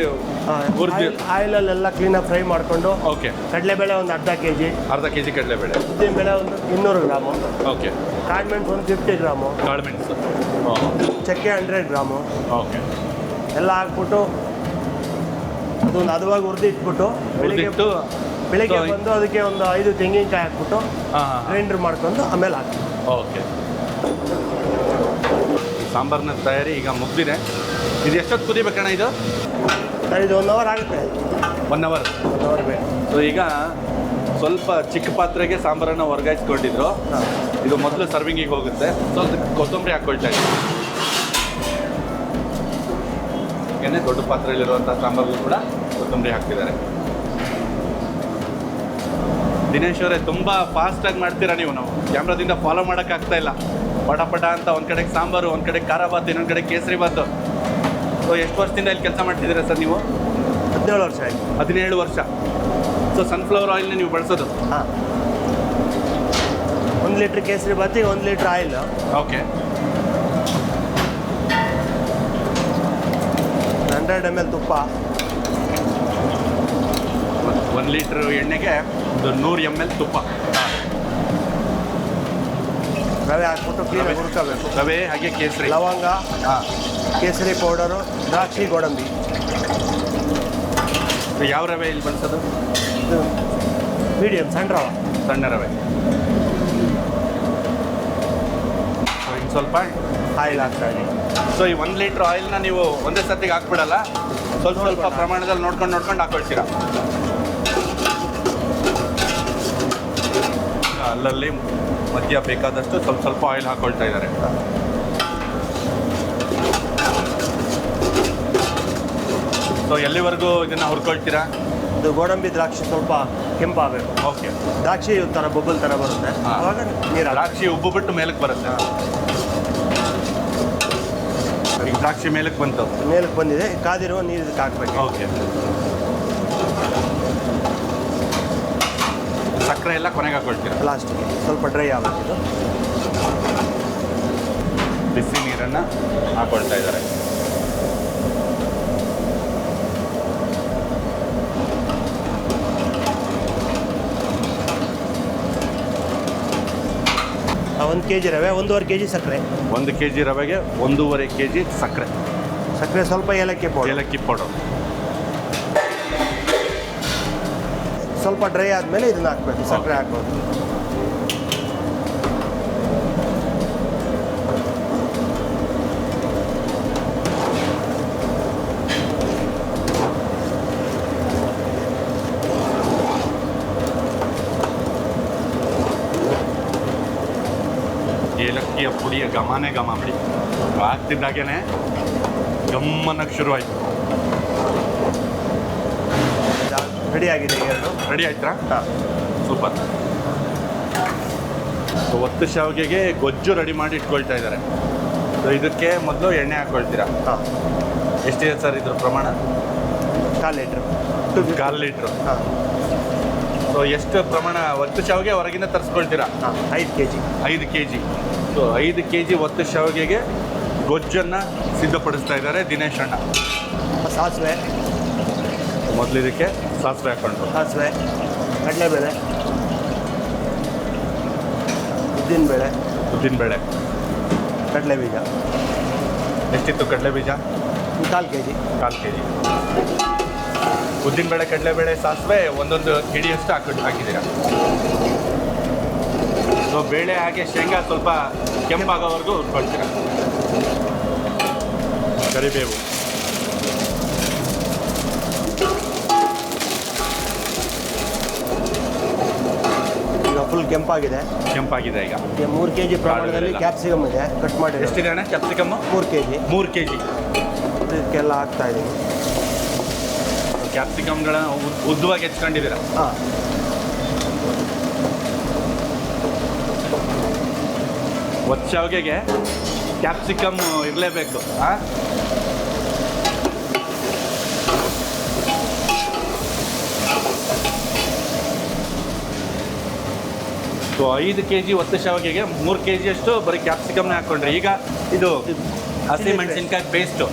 ಹುರ್ದು ಆಯಿಲಲ್ಲೆಲ್ಲ ಕ್ಲೀನಾಗಿ ಫ್ರೈ ಮಾಡಿಕೊಂಡು ಓಕೆ. ಕಡಲೆಬೇಳೆ ಒಂದು ಅರ್ಧ ಕೆ ಜಿ ಅರ್ಧ ಕೆ ಜಿ ಕಡಲೆಬೇಳೆ. ಉದ್ದಿನಬೇಳೆ ಒಂದು ಇನ್ನೂರು ಗ್ರಾಮು. ಓಕೆ. ಕಾಳುಮೆಣಸು ಒಂದು ಫಿಫ್ಟಿ ಗ್ರಾಮು. ಕಾಳು ಮೆಣಸು ಚಕ್ಕೆ ಹಂಡ್ರೆಡ್ ಗ್ರಾಮು. ಓಕೆ. ಎಲ್ಲ ಹಾಕ್ಬಿಟ್ಟು ಅದೊಂದು ಹದವಾಗಿ ಹುರಿದು ಇಟ್ಬಿಟ್ಟು ಬೆಳಿಗ್ಗೆ ಬೆಳಿಗ್ಗೆ ಬಂದು ಅದಕ್ಕೆ ಒಂದು ಐದು ತೆಂಗಿನಕಾಯಿ ಹಾಕ್ಬಿಟ್ಟು ಗ್ರೈಂಡರ್ ಮಾಡ್ಕೊಂಡು ಆಮೇಲೆ ಹಾಕಿ ಓಕೆ. ಸಾಂಬಾರಿನ ತಯಾರಿ ಈಗ ಮುಗ್ದಿದೆ. ಇದು ಎಷ್ಟೊತ್ತು ಕುದಿಬೇಕಣ್ಣ ಇದು? ಇದು ಒನ್ ಅವರ್ ಆಗುತ್ತೆ. ಒನ್ ಅವರ್ ಒನ್ ಅವರ್ ಬೇಕು. ಸೊ ಈಗ ಸ್ವಲ್ಪ ಚಿಕ್ಕ ಪಾತ್ರೆಗೆ ಸಾಂಬಾರನ್ನು ವರ್ಗಾಯಿಸ್ಕೊಂಡಿದ್ರು. ಇದು ಮೊದಲು ಸರ್ವಿಂಗಿಗೆ ಹೋಗುತ್ತೆ. ಸ್ವಲ್ಪ ಕೊತ್ತಂಬರಿ ಹಾಕ್ಕೊಳ್ತಾ ಇದ್ದೀವಿ ಏನೇ ದೊಡ್ಡ ಪಾತ್ರೆಯಲ್ಲಿರುವಂಥ ಸಾಂಬಾರ್ಗೂ ಕೂಡ ಕೊತ್ತಂಬರಿ ಹಾಕ್ತಿದ್ದಾರೆ. ದಿನೇಶ್ ಅವರೇ ತುಂಬ ಫಾಸ್ಟಾಗಿ ಮಾಡ್ತೀರಾ ನೀವು? ನಾವು ಕ್ಯಾಮ್ರಾದಿಂದ ಫಾಲೋ ಮಾಡೋಕ್ಕಾಗ್ತಾ ಇಲ್ಲ. ಪಟ ಪಟ ಅಂತ ಒಂದು ಕಡೆಗೆ ಸಾಂಬಾರು ಒಂದು ಕಡೆ ಖಾರ ಬಾತ್ ಇನ್ನೊಂದು ಕಡೆ ಕೇಸರಿ ಬಾತು ಸೊ ಎಷ್ಟು ವರ್ಷದಿಂದ ಇಲ್ಲಿ ಕೆಲಸ ಮಾಡ್ತಿದ್ದೀರಾ ಸರ್ ನೀವು? ಹದಿನೇಳು ವರ್ಷ ಆಯ್ತು. ಹದಿನೇಳು ವರ್ಷ. ಸೊ ಸನ್ಫ್ಲವರ್ ಆಯಿಲ್ನ ನೀವು ಬಳಸೋದು? ಹಾಂ. ಒಂದು ಲೀಟ್ರ್ ಕೇಸರಿ ಬಾತಿಗೆ ಒಂದು litre oil okay. Hundred M L ತುಪ್ಪ. ಒಂದು ಲೀಟ್ರ್ ಎಣ್ಣೆಗೆ ಒಂದು ನೂರು ಎಂ ಎಲ್ ತುಪ್ಪ. ರವೆ ಹಾಕ್ಬಿಟ್ಟು ಕ್ಲೀನಾಗಿ ಹುರ್ಕೋಬೇಕು ರವೆ ಹಾಗೆ ಕೇಸರಿ. ಲವಂಗ ಹಾಂ. ಕೇಸರಿ ಪೌಡರು ದ್ರಾಕ್ಷಿ ಗೋಡಂಬಿ. ಯಾವ ರವೆ ಇಲ್ಲಿ ಬಳಸೋದು? ಇದು ಮೀಡಿಯಮ್ ಸಣ್ಣ ರವೆ. ಸಣ್ಣ ರವೆ. ಸೊ ಇನ್ನು ಸ್ವಲ್ಪ ಆಯಿಲ್ ಹಾಕ್ತಾ ಇದ್ದೀನಿ ಸೊ ಈ ಒಂದು ಲೀಟ್ರ್ ಆಯಿಲ್ನ ನೀವು ಒಂದೇ ಸರ್ತಿಗೆ ಹಾಕ್ಬಿಡಲ್ಲ? ಸ್ವಲ್ಪ ಸ್ವಲ್ಪ ಪ್ರಮಾಣದಲ್ಲಿ ನೋಡ್ಕೊಂಡು ನೋಡ್ಕೊಂಡು ಹಾಕೊಳ್ತೀರಾ? ಅಲ್ಲಲ್ಲಿ ಮಧ್ಯ ಬೇಕಾದಷ್ಟು ಸ್ವಲ್ಪ ಸ್ವಲ್ಪ ಆಯಿಲ್ ಹಾಕೊಳ್ತಾ ಇದ್ದಾರೆ. ಸೊ ಎಲ್ಲಿವರೆಗೂ ಇದನ್ನು ಹುರ್ಕೊಳ್ತೀರಾ? ಇದು ಗೋಡಂಬಿ ದ್ರಾಕ್ಷಿ ಸ್ವಲ್ಪ ಕೆಂಪಾಗಬೇಕು. ಓಕೆ ದ್ರಾಕ್ಷಿ ಥರ ಬೊಬ್ಬಲ್ ಥರ ಬರುತ್ತೆ. ಅವಾಗ ನೀರು ದ್ರಾಕ್ಷಿ ಉಬ್ಬು ಬಿಟ್ಟು ಮೇಲಕ್ಕೆ ಬರುತ್ತೆ. ಈಗ ದ್ರಾಕ್ಷಿ ಮೇಲಕ್ಕೆ ಬಂತು. ಮೇಲಕ್ಕೆ ಬಂದಿದೆ. ಕಾದಿರುವ ನೀರು ಇದಕ್ಕೆ ಹಾಕ್ಬೇಕು. ಓಕೆ ಸಕ್ಕರೆ ಎಲ್ಲ ಕೊನೆಗೆ ಹಾಕೊಳ್ತೀರಾ? ಲಾಸ್ಟಿಗೆ ಸ್ವಲ್ಪ ಡ್ರೈ ಆಗಬೇಕಿದು ಬಿಸಿ ನೀರನ್ನು ಹಾಕೊಳ್ತಾ ಇದ್ದಾರೆ. ಒಂದು ಕೆ ಜಿ ರವೆ ಒಂದೂವರೆ ಕೆ ಜಿ ಸಕ್ಕರೆ. ಒಂದು ಕೆ ಜಿ ರವೆಗೆ ಒಂದೂವರೆ ಕೆ ಜಿ ಸಕ್ಕರೆ. ಸಕ್ಕರೆ ಸ್ವಲ್ಪ ಏಲಕ್ಕಿ ಪೌಡರ್ ಏಲಕ್ಕಿ ಪೌಡರ್ ಸ್ವಲ್ಪ ಡ್ರೈ ಆದಮೇಲೆ ಇದನ್ನ ಹಾಕ್ಬೇಕು ಸಕ್ಕರೆ ಹಾಕ್ಬೋದು ಏಲಕ್ಕಿಯ ಪುಡಿಯ ಘಮನೇ ಘಮ ಬಿಡಿ ಹಾಕ್ತಿದ್ದಾಗೇನೆ ಗಮ್ಮನಕ್ಕೆ ಶುರುವಾಯಿತು ರೆಡಿ ಆಗಿದೆ ಎರಡು. ರೆಡಿ ಆಯ್ತಾ? ಹಾಂ. ಸೂಪರ್. ಒತ್ತು ಶಾವಿಗೆಗೆ ಗೊಜ್ಜು ರೆಡಿ ಮಾಡಿ ಇಟ್ಕೊಳ್ತಾ ಇದ್ದಾರೆ. ಸೊ ಇದಕ್ಕೆ ಮೊದಲು ಎಣ್ಣೆ ಹಾಕ್ಕೊಳ್ತೀರಾ ಹಾಂ. ಎಷ್ಟಿದೆ ಸರ್ ಇದ್ರ ಪ್ರಮಾಣ? ಕಾಲು ಲೀಟ್ರು. ಕಾಲು ಲೀಟ್ರು. ಹಾಂ. ಸೊ ಎಷ್ಟು ಪ್ರಮಾಣ ಒತ್ತು ಶಾವಿಗೆ ಹೊರಗಿಂದ ತರಿಸ್ಕೊಳ್ತೀರಾ? ಹಾಂ ಐದು ಕೆ ಜಿ ಐದು ಕೆ ಜಿ ಸೊ ಐದು ಕೆ ಜಿ ಒತ್ತು ಶಾವಿಗೆಗೆ ಗೊಜ್ಜನ್ನು ಸಿದ್ಧಪಡಿಸ್ತಾ ಇದ್ದಾರೆ ದಿನೇಶ್ ಅಣ್ಣ. ಸಾಸಿವೆ. ಮೊದಲು ಇದಕ್ಕೆ ಸಾಸಿವೆ ಹಾಕ್ಕೊಂಡು ಸಾಸಿವೆ ಕಡಲೆಬೇಳೆ ಉದ್ದಿನಬೇಳೆ ಉದ್ದಿನಬೇಳೆ. ಕಡಲೆ ಬೀಜ ಎಷ್ಟಿತ್ತು ಕಡಲೆ ಬೀಜ ಕಾಲು ಕೆ ಜಿ. ಕಾಲು ಕೆ ಜಿ. ಉದ್ದಿನಬೇಳೆ ಕಡಲೆಬೇಳೆ ಸಾಸಿವೆ ಒಂದೊಂದು ಹಿಡಿಯಷ್ಟು ಹಾಕಿಟ್ಟು ಹಾಕಿದ್ದೀರಾ? ಸೊ ಬೇಳೆ ಹಾಗೆ ಶೇಂಗಾ ಸ್ವಲ್ಪ ಕೆಂಪಾಗೋವರೆಗೂ ಹುರ್ಕೊಳ್ತೀರಾ? ಕರಿಬೇವು. ಕೆಂಪಾಗಿದೆ. ಕೆಂಪಾಗಿದೆ ಈಗ. ಮೂರು ಕೆ ಜಿ ಪ್ರಮಾಣದಲ್ಲಿ ಕ್ಯಾಪ್ಸಿಕಮ್ ಇದೆ. ಕಟ್ ಮಾಡಿ ಎಷ್ಟಿದೆ ಅಣ್ಣ? ಕ್ಯಾಪ್ಸಿಕಮ್ ಮೂರು ಕೆ ಜಿ ಮೂರು ಕೆ ಜಿ ಇದಕ್ಕೆಲ್ಲ ಹಾಕ್ತಾ ಇದ್ದೀನಿ ಕ್ಯಾಪ್ಸಿಕಮ್ಗಳ ಉದ್ದವಾಗಿ ಹೆಚ್ಕೊಂಡಿದ್ದೀರ? ಹಾಂ. ಒತ್ತು ಶಾವಿಗೆಗೆ ಕ್ಯಾಪ್ಸಿಕಮ್ ಇರಲೇಬೇಕು. ಆ? ಸೊ ಐದು ಕೆ ಜಿ ಒತ್ತು ಶಾವಿಗೆಗೆ ಮೂರು ಕೆ ಜಿಯಷ್ಟು ಬರೀ ಕ್ಯಾಪ್ಸಿಕಮ್ನ ಹಾಕ್ಕೊಂಡ್ರೆ ಈಗ ಇದು ಹಸಿ ಮೆಣಸಿನ್ಕಾಯಿ ಪೇಸ್ಟು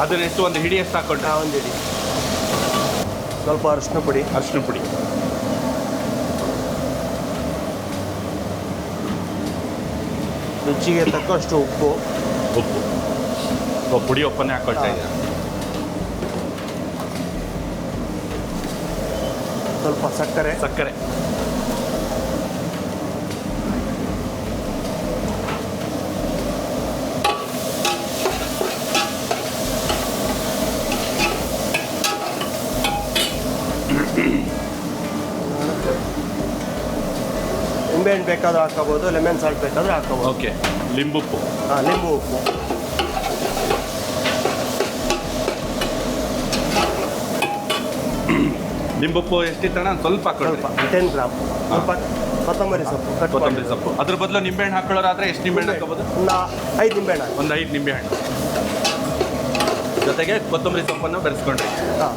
ಅದನ್ನ ಎಷ್ಟು ಒಂದು ಹಿಡಿ ಎಷ್ಟು ಹಾಕ್ಕೊಂಡ್ರೆ ಒಂದು ಹಿಡಿ. ಸ್ವಲ್ಪ ಅರಿಶಿನ ಪುಡಿ. ಅರಿಶಿನ ಪುಡಿ. ರುಚಿಗೆ ತಕ್ಕಷ್ಟು ಉಪ್ಪು. ಉಪ್ಪು. ಸೊ ಪುಡಿ ಉಪ್ಪನ್ನೇ ಹಾಕೊಳ್ತಾ ಹಾ. ಇದ್ದೀರಾ? ಸ್ವಲ್ಪ ಸಕ್ಕರೆ. ಸಕ್ಕರೆ. ನಿಂಬೆಹಣ್ಣು ಬೇಕಾದ್ರೂ ಹಾಕೋಬೋದು ಲೆಮನ್ ಸಾಲ್ಟ್ ಬೇಕಾದ್ರೂ ಹಾಕೋಬೋದು ಓಕೆ ಲಿಂಬುಪ್ಪು. ಹಾಂ ಲಿಂಬು ಉಪ್ಪು ಲಿಂಬುಪ್ಪು ಎಷ್ಟಿತ್ತಣ್ಣ? ಸ್ವಲ್ಪ ಹಾಕೊಳ್ಳಿ ಸ್ವಲ್ಪ ಟೆನ್ ಗ್ರಾಮ್ ಸ್ವಲ್ಪ ಕೊತ್ತಂಬರಿ ಸೊಪ್ಪು ಕಟ್ ಕೊತ್ತಂಬರಿ ಸೊಪ್ಪು. ಅದ್ರ ಬದಲು ನಿಂಬೆಹಣ್ಣು ಹಾಕೊಳ್ಳೋರಾದ್ರೆ ಎಷ್ಟು ನಿಂಬೆಹಣ್ಣು ಹಾಕೋಬೋದು ಒಂದು ಐದು ನಿಂಬೆಹಣ್ಣು ಹಾಕಿ ಒಂದು ಐದು ನಿಂಬೆಹಣ್ಣು. ಜೊತೆಗೆ ಕೊತ್ತಂಬರಿ ಸೊಪ್ಪನ್ನು ಬೆರೆಸ್ಕೊಂಡ್ರಿ. ಹಾಂ.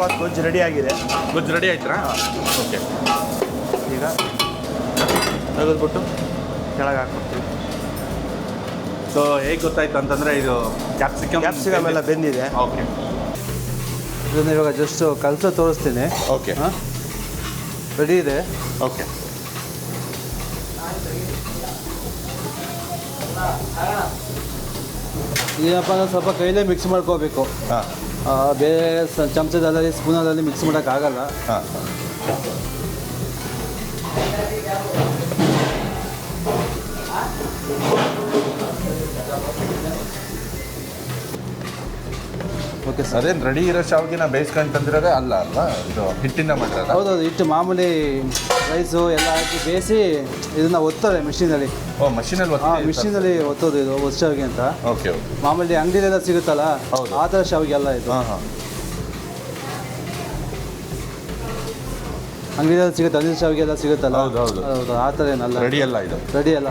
ಬಾತ್ ಗೊಜ್ಜು ರೆಡಿ ಆಗಿದೆ. ಗೊಜ್ಜು ರೆಡಿ ಆಯ್ತಾ? ಓಕೆ ಈಗ ತೆಗೆದ್ಬಿಟ್ಟು ಕೆಳಗೆ ಹಾಕ್ಬಿಡ್ತೀವಿ. ಸೊ ಹೇಗೆ ಗೊತ್ತಾಯ್ತು ಅಂತಂದರೆ ಇದು ಕ್ಯಾಪ್ಸಿಕಮ್ ಕ್ಯಾಪ್ಸಿಕಮ್ ಎಲ್ಲ ಬೆಂದಿದೆ. ಓಕೆ ಇದನ್ನು ಇವಾಗ ಜಸ್ಟ್ ಕಲಸೋ ತೋರಿಸ್ತೀನಿ. ಓಕೆ ರೆಡಿ ಇದೆ? ಓಕೆ ಏನಪ್ಪ ಅಂದ್ರೆ ಸ್ವಲ್ಪ ಕೈಲೇ ಮಿಕ್ಸ್ ಮಾಡ್ಕೋಬೇಕು. ಹಾಂ. ಬೇರೆ ಚಮಚದಲ್ಲಿ ಸ್ಪೂನಲ್ಲಿ ಮಿಕ್ಸ್ ಮಾಡೋಕ್ಕಾಗಲ್ಲ. ಓಕೆ ಸರ್ ಅದೇನು ರೆಡಿ ಇರೋ ಶಾವಿಗೆನ ಬೇಯಿಸ್ಕೊಂಡು ತಂದಿರೋದೇ ಅಲ್ಲ ಅಲ್ವಾ? ಇದು ಹಿಟ್ಟಿಂದ ಮಾಡಿರೋದು? ಹೌದೌದು ಹಿಟ್ಟು ಮಾಮೂಲಿ ರೈಸು ಎಲ್ಲ ಹಾಕಿ ಬೇಯಿಸಿ ಇದನ್ನು ಒತ್ತಾರೆ ಮಿಷಿನಲ್ಲಿ ಓ ಮಷೀನಲ್ಲಿ ಹಾಂ ಮಿಷಿನಲ್ಲಿ ಒತ್ತೋದು ಇದು ಒತ್ತು ಶಾವಿಗೆ ಅಂತ. ಓಕೆ ಮಾಮೂಲಿ ಅಂಗಡಿಲೆಲ್ಲ ಸಿಗುತ್ತಲ್ಲ ಹೌದು. ಆ ಥರ ಶಾವಿಗೆ ಎಲ್ಲ ಇದು. ಹಾಂ ಹಾಂ. ಅಂಗಡಿಯಲ್ಲಿ ಸಿಗುತ್ತೆ ಅನಿಲ್ ಶಾವಿಗೆ ಎಲ್ಲ ಸಿಗುತ್ತಲ್ಲ? ಹೌದು, ಹೌದು. ಹೌದು ಆ ಥರ ಏನಲ್ಲ ರೆಡಿ ಅಲ್ಲ ಇದು? ರೆಡಿ ಅಲ್ಲ.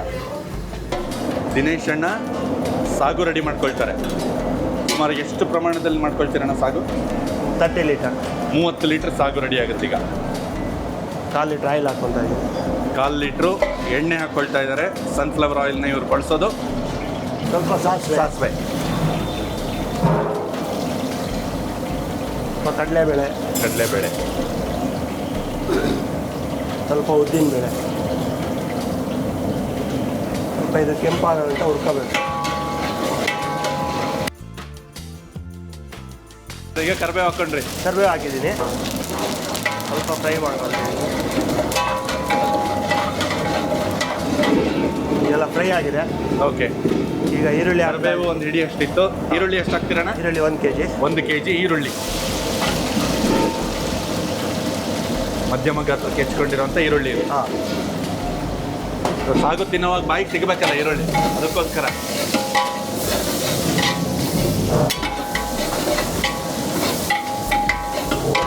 ದಿನೇಶ್ ಅಣ್ಣ ಸಾಗು ರೆಡಿ ಮಾಡ್ಕೊಳ್ತಾರೆ. ಸುಮಾರು ಎಷ್ಟು ಪ್ರಮಾಣದಲ್ಲಿ ಮಾಡ್ಕೊಳ್ತೀರಣ್ಣ ಸಾಗು? Thirty litre. ಮೂವತ್ತು ಲೀಟ್ರ್ ಸಾಗು ರೆಡಿ ಆಗುತ್ತೆ ಈಗ. ಕಾಲು ಲೀಟ್ರ್ ಆಯಿಲ್ ಹಾಕ್ಕೊಳ್ತಾ ಇದ್ದೀವಿ ಕಾಲು ಲೀಟ್ರು ಎಣ್ಣೆ ಹಾಕ್ಕೊಳ್ತಾ ಇದ್ದಾರೆ. ಸನ್ಫ್ಲವರ್ ಆಯಿಲ್ನ ಇವರು ಬಳಸೋದು. ಸ್ವಲ್ಪ ಸಾಸಿವೆ. ಸಾಸಿವೆ. ಸ್ವಲ್ಪ ಕಡಲೆಬೇಳೆ. ಕಡಲೆಬೇಳೆ. ಸ್ವಲ್ಪ ಉದ್ದಿನ ಬೇಳೆ ಸ್ವಲ್ಪ ಇದು ಕೆಂಪಾಗಂತ ಹುರ್ಕೋಬೇಕು. ಈಗ ಕರ್ಬೇವು ಹಾಕೊಂಡ್ರಿ. ಕರ್ಬೇವು ಹಾಕಿದ್ದೀನಿ. ಸ್ವಲ್ಪ ಫ್ರೈ ಮಾಡ್ಕೊಳ್ತೀನಿ ಎಲ್ಲ ಫ್ರೈ ಆಗಿದೆ. ಓಕೆ. ಈಗ ಈರುಳ್ಳಿ ಕರ್ಬೇವು ಒಂದು ಹಿಡಿ ಅಷ್ಟಿತ್ತು. ಈರುಳ್ಳಿ ಎಷ್ಟು ಹಾಕ್ತೀರಣ್ಣ ಈರುಳ್ಳಿ ಒಂದು ಕೆ ಜಿ ಒಂದು ಕೆ ಜಿ ಈರುಳ್ಳಿ. ಮಧ್ಯಮ ಗಾತ್ರಕ್ಕೆ ಹೆಚ್ಕೊಂಡಿರೋಂಥ ಈರುಳ್ಳಿ. ಹಾಂ. ಸಾಗು ತಿನ್ನೋವಾಗ ಬಾಯಿಗೆ ಸಿಗಬೇಕಲ್ಲ ಈರುಳ್ಳಿ. ಅದಕ್ಕೋಸ್ಕರ.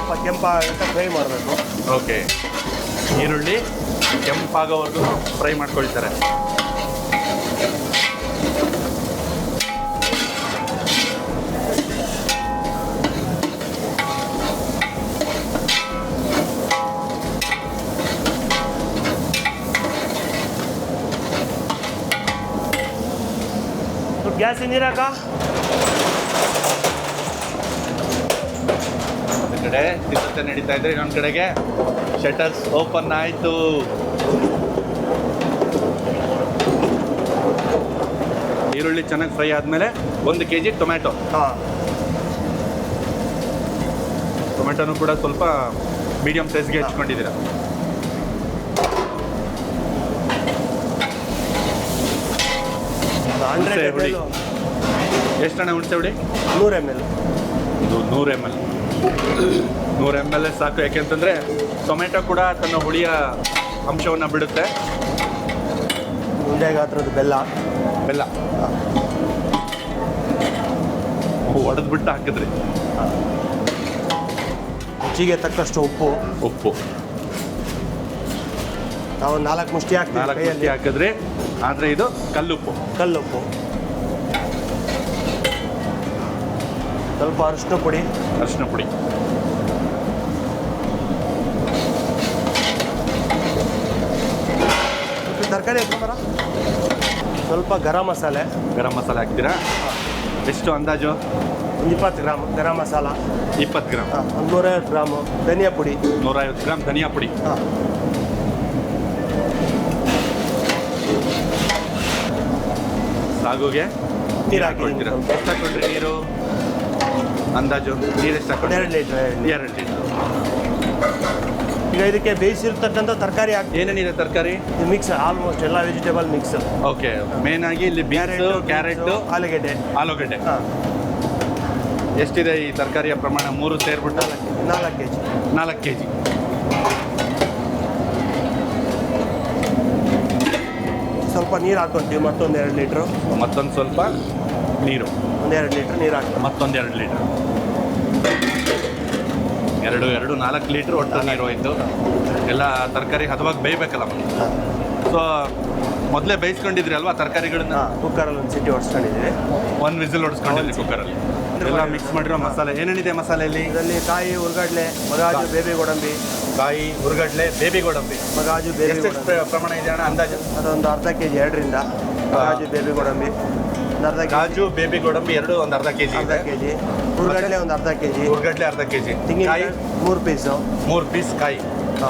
ಸ್ವಲ್ಪ ಕೆಂಪಾಗಂತ ಫ್ರೈ ಮಾಡಬೇಕು. ಓಕೆ. ಈರುಳ್ಳಿ ಕೆಂಪಾಗೋವರೆಗೂ ಫ್ರೈ ಮಾಡ್ಕೊಳ್ತಾರೆ. ಗ್ಯಾಸ್ ನೀರಾಕ ಒಂದು ಕಡೆ ಸಿದ್ಧತೆ ನಡೀತಾ ಇದ್ರೆ ಇನ್ನೊಂದು ಕಡೆಗೆ. ಶಟರ್ಸ್ ಓಪನ್ ಆಯಿತು. ಈರುಳ್ಳಿ ಚೆನ್ನಾಗಿ ಫ್ರೈ ಆದಮೇಲೆ ಒಂದು ಕೆ ಜಿ ಟೊಮ್ಯಾಟೊ. ಹಾಂ. ಟೊಮೆಟೊನು ಕೂಡ ಸ್ವಲ್ಪ ಮೀಡಿಯಂ ಸೈಜ್ಗೆ ಹೆಚ್ಕೊಂಡಿದ್ದೀರಾ. ಹುಡಿ ಎಷ್ಟಣ್ಣ ಹುಣಸೆ ಹುಳಿ. ನೂರು ಎಂ ಎಲ್ ಇದು ನೂರು ಎಂ ಎಲ್ ನೂರು ಎಂ ಎಲ್ ಸಾಕು ಯಾಕೆಂತಂದರೆ ಟೊಮೆಟೊ ಕೂಡ ತನ್ನ ಹುಳಿಯ ಅಂಶವನ್ನು ಬಿಡುತ್ತೆ. ಉಂಡೆ ಗಾತ್ರದ ಬೆಲ್ಲ. ಬೆಲ್ಲ. ಒಡೆದ್ಬಿಟ್ಟು ಹಾಕಿದ್ರಿ. ರುಚಿಗೆ ತಕ್ಕಷ್ಟು ಉಪ್ಪು. ಉಪ್ಪು. ನಾವು ನಾಲ್ಕು ಮುಷ್ಟಿ ಹಾಕಿ ನಾಲ್ಕು ಹಾಕಿದ್ರಿ. ಆದರೆ ಇದು ಕಲ್ಲುಪ್ಪು. ಕಲ್ಲುಪ್ಪು. ಸ್ವಲ್ಪ ಅರಿಶಿನ ಪುಡಿ. ಅರಿಶಿನ ಪುಡಿ. ತರಕಾರಿ ಹಾಕೊಂಬರ ಸ್ವಲ್ಪ ಗರಂ ಮಸಾಲೆ. ಗರಂ ಮಸಾಲೆ ಹಾಕ್ತೀರಾ? ಎಷ್ಟು ಅಂದಾಜು? ಒಂದು ಇಪ್ಪತ್ತು ಗ್ರಾಮ್ ಗರಂ ಮಸಾಲ. ಇಪ್ಪತ್ತು ಗ್ರಾಮ್. ಒಂದು ನೂರೈವತ್ತು ಗ್ರಾಮು ಧನಿಯಾ ಪುಡಿ. ನೂರೈವತ್ತು ಗ್ರಾಮ್ ಧನಿಯಾ ಪುಡಿ. ಹಾಂ. ಸಾಗುಗೆ? ನೀರು ಹಾಕೊಳ್ತೀರಾ ಹಾಕಿದ್ದೀನಿ ಎಷ್ಟು ಹಾಕೊಂಡ್ರಿ ನೀರು? ಅಂದಾಜು ನೀರು ಎಷ್ಟು ಹಾಕೊಂಡ್ರಿ? ಎರಡು ಲೀಟ್ರ್ ಎರಡು ಲೀಟ್ರ್ ಈಗ ಇದಕ್ಕೆ ಬೇಯಿಸಿರ್ತಕ್ಕಂಥ ತರಕಾರಿ ಹಾಕಿ ಏನೇನಿದೆ ತರಕಾರಿ? ಮಿಕ್ಸ್ ಆಲ್ಮೋಸ್ಟ್ ಎಲ್ಲ ವೆಜಿಟೇಬಲ್ ಮಿಕ್ಸ್ ಓಕೆ ಮೇನ್ ಆಗಿ ಇಲ್ಲಿ ಬೀನ್ಸು ಕ್ಯಾರೆಟ್ ಆಲೂಗಡ್ಡೆ. ಆಲೂಗಡ್ಡೆ. ಹಾಂ. ಎಷ್ಟಿದೆ ಈ ತರಕಾರಿಯ ಪ್ರಮಾಣ? ಮೂರು ಸೇರ್ಬಿಟ್ಟು ನಾಲ್ಕು ಕೆ ಜಿ ನಾಲ್ಕು ಕೆ ಜಿ ಸ್ವಲ್ಪ ನೀರು ಹಾಕ್ಕೊಂತೀವಿ ಮತ್ತೊಂದು ಎರಡು ಲೀಟ್ರು ಮತ್ತೊಂದು ಸ್ವಲ್ಪ ನೀರು. ಒಂದೆರಡು ಲೀಟ್ರ್ ನೀರು ಹಾಕ್ತೀವಿ ಮತ್ತೊಂದು ಲೀಟ್ರ್. ಲೀಟರ್ ಎರಡು ಎರಡು ನಾಲ್ಕು ಲೀಟ್ರ್ ಒಟ್ಟು ನೀರು ಹೋಯ್ತು. ಎಲ್ಲ ತರಕಾರಿ ಹದವಾಗಿ ಬೇಯಬೇಕಲ್ಲ ಸೊ ಮೊದಲೇ ಬೇಯಿಸ್ಕೊಂಡಿದ್ರಿ ಅಲ್ವಾ ತರಕಾರಿಗಳನ್ನ? ಕುಕ್ಕರಲ್ಲಿ ಒಂದು ಸಿಟಿ ಹೊಡ್ಸ್ಕೊಂಡಿದ್ದೀವಿ ಒಂದು ವಿಸಿಲ್ ಹೊಡ್ಸ್ಕೊಂಡಿದ್ರಿ ಕುಕ್ಕರಲ್ಲಿ ಎಲ್ಲ ಮಿಕ್ಸ್ ಮಾಡಿರೋ ಮಸಾಲೆ. ಏನೇನಿದೆ ಮಸಾಲೆಯಲ್ಲಿ? ಇದರಲ್ಲಿ ಕಾಯಿ ಉರ್ಗಡ್ಲೆ ಮಗಾಜು ಬೇಬಿ ಗೋಡಂಬಿ. ಕಾಯಿ ಹುರ್ಗಡ್ಲೆ ಬೇಬಿ ಗೋಡಂಬಿ. ಮಗಾಜು ಬೇಬಿ ಪ್ರಮಾಣ ಇದೆ ಅಣ್ಣ ಅಂದಾಜು? ಅದೊಂದು ಅರ್ಧ ಕೆ ಜಿ ಎರಡರಿಂದ. ಮಗಾಜು ಬೇಬಿ ಗೋಡಂಬಿ. ಒಂದು ಅರ್ಧ ಕಾಜು ಬೇಬಿ ಗೋಡಂಬಿ ಎರಡು ಒಂದು ಅರ್ಧ ಕೆ ಜಿ ಅರ್ಧ ಇದೆ. ಕೆ ಜಿ ಉರ್ಗಡ್ಲೆ ಒಂದು ಅರ್ಧ ಕೆ ಜಿ ಹುರ್ಗಡ್ಲೆ ಅರ್ಧ ಕೆ ಜಿ ಕಾಯಿ? ತೆಂಗಿನಕಾಯಿ ಮೂರು ಪೀಸು. ಮೂರು ಪೀಸ್ ಕಾಯಿ.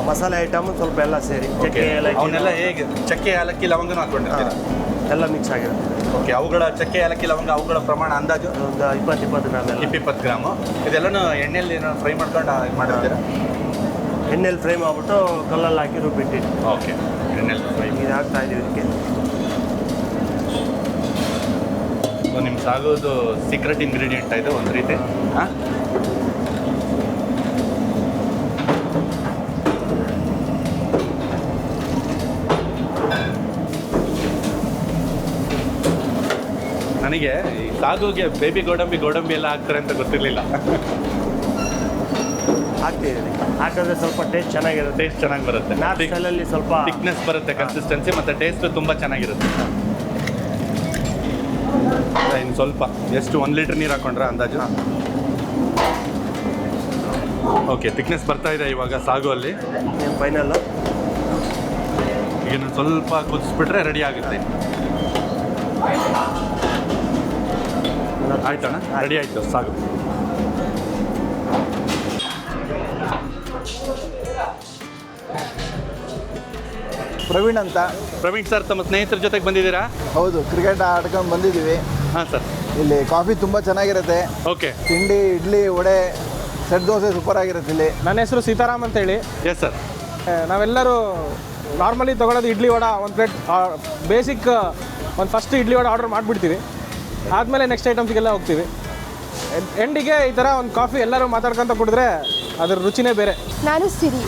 ಮಸಾಲೆ ಐಟಮ್ ಸ್ವಲ್ಪ ಎಲ್ಲ ಸೇರಿ. ಚಕ್ಕೆ ಏಲಕ್ಕಿ. ಅವನ್ನೆಲ್ಲ ಹೇಗೆ? ಚಕ್ಕೆ ಏಲಕ್ಕಿ ಲವಂಗನೂ ಹಾಕೊಂಡಿರ್ತೀರಾ ಹಾ, ಎಲ್ಲ ಮಿಕ್ಸ್ ಆಗಿರುತ್ತೆ. ಓಕೆ ಅವುಗಳ ಚಕ್ಕೆ ಏಲಕ್ಕಿ ಲವಂಗ ಅವುಗಳ ಪ್ರಮಾಣ ಅಂದಾಜು? ಒಂದು ಇಪ್ಪತ್ತು ಇಪ್ಪತ್ತು ಗ್ರಾಮ್ ಎಲ್ಲ. ಇಪ್ಪಿಪ್ಪತ್ತು ಗ್ರಾಮು. ಇದೆಲ್ಲನೂ ಎಣ್ಣೆಯಲ್ಲಿ ಏನೋ ಫ್ರೈ ಮಾಡ್ಕೊಂಡು ಆ- ಮಾಡಿರ್ತೀರಾ? ಎಣ್ಣೆಲಿ ಫ್ರೈ ಮಾಡ್ಬಿಟ್ಟು ಕಲ್ಲಲ್ಲಿ ಹಾಕಿ ರುಬ್ಬಿಟ್ಟು ಓಕೆ. ಎಣ್ಣೆಯಲ್ಲಿ ಫ್ರೈ ಇದು ಹಾಕ್ತಾ ಇದೀವಿ ಇದಕ್ಕೆ. ಸೊ ನಿಮ್ಮ ಸಾಗೋದು ಸೀಕ್ರೆಟ್ ಇಂಗ್ರೀಡಿಯೆಂಟ್ ಇದು ಒಂದು ರೀತಿ? ಹಾಂ? ನನಗೆ ಈ ಸಾಗುಗೆ ಬೇಬಿ ಗೋಡಂಬಿ ಗೋಡಂಬಿ ಎಲ್ಲ ಹಾಕ್ತಾರೆ ಅಂತ ಗೊತ್ತಿರಲಿಲ್ಲ. ಹಾಕ್ತಿದ್ದೀನಿ ಹಾಕಿದ್ರೆ ಸ್ವಲ್ಪ ಟೇಸ್ಟ್ ಚೆನ್ನಾಗಿರುತ್ತೆ. ಟೇಸ್ಟ್ ಚೆನ್ನಾಗಿ ಬರುತ್ತೆ. ನಾರ್ತ್ ಸ್ಟೈಲಲ್ಲಿ ಸ್ವಲ್ಪ ಥಿಕ್ನೆಸ್ ಬರುತ್ತೆ ಕನ್ಸಿಸ್ಟೆನ್ಸಿ ಮತ್ತು ಟೇಸ್ಟ್ ತುಂಬ ಚೆನ್ನಾಗಿರುತ್ತೆ. ಇನ್ನು ಸ್ವಲ್ಪ ಎಷ್ಟು ಒಂದು ಲೀಟ್ರ್ ನೀರು ಹಾಕೊಂಡ್ರೆ ಅಂದಾಜು. ಓಕೆ ತಿಕ್ನೆಸ್ ಬರ್ತಾ ಇದೆ ಇವಾಗ ಸಾಗು ಅಲ್ಲಿ ಫೈನಲ್ಲು ಈಗ ಸ್ವಲ್ಪ ಕುದಿಸ್ಬಿಟ್ರೆ ರೆಡಿ ಆಗುತ್ತೆ. ಆಯ್ತಣ್ಣ? ರೆಡಿ ಆಯಿತು ಸಾಗು. ಪ್ರವೀಣ್ ಅಂತ. ಪ್ರವೀಣ್ ಸರ್ ತಮ್ಮ ಸ್ನೇಹಿತರ ಜೊತೆಗೆ ಬಂದಿದ್ದೀರಾ? ಹೌದು ಕ್ರಿಕೆಟ್ ಆಡ್ಕೊಂಡು ಬಂದಿದ್ದೀವಿ. ಹಾಂ ಸರ್. ಇಲ್ಲಿ ಕಾಫಿ ತುಂಬ ಚೆನ್ನಾಗಿರುತ್ತೆ. ಓಕೆ. ತಿಂಡಿ ಇಡ್ಲಿ ವಡೆ ಸೆಟ್ ದೋಸೆ ಸೂಪರ್ ಆಗಿರುತ್ತೆ ಇಲ್ಲಿ. ನನ್ನ ಹೆಸರು ಸೀತಾರಾಮ್ ಅಂತೇಳಿ. ಎಸ್ ಸರ್ ನಾವೆಲ್ಲರೂ ನಾರ್ಮಲಿ ತಗೊಳ್ಳೋದು ಇಡ್ಲಿ ವಡ ಒಂದು ಪ್ಲೇಟ್ ಬೇಸಿಕ್ ಒಂದು ಫಸ್ಟ್ ಇಡ್ಲಿ ವಡ ಆರ್ಡರ್ ಮಾಡಿಬಿಡ್ತೀವಿ. ಆದಮೇಲೆ ನೆಕ್ಸ್ಟ್ ಐಟಮ್ಸ್ಗೆಲ್ಲ ಹೋಗ್ತೀವಿ. ಎಂಡಿಗೆ ಈ ಥರ ಒಂದು ಕಾಫಿ ಎಲ್ಲರೂ ಮಾತಾಡ್ಕೊಂತ ಕುಡಿದ್ರೆ ಅದ್ರ ರುಚಿನೇ ಬೇರೆ. ನಾನು ಸಿರಿ.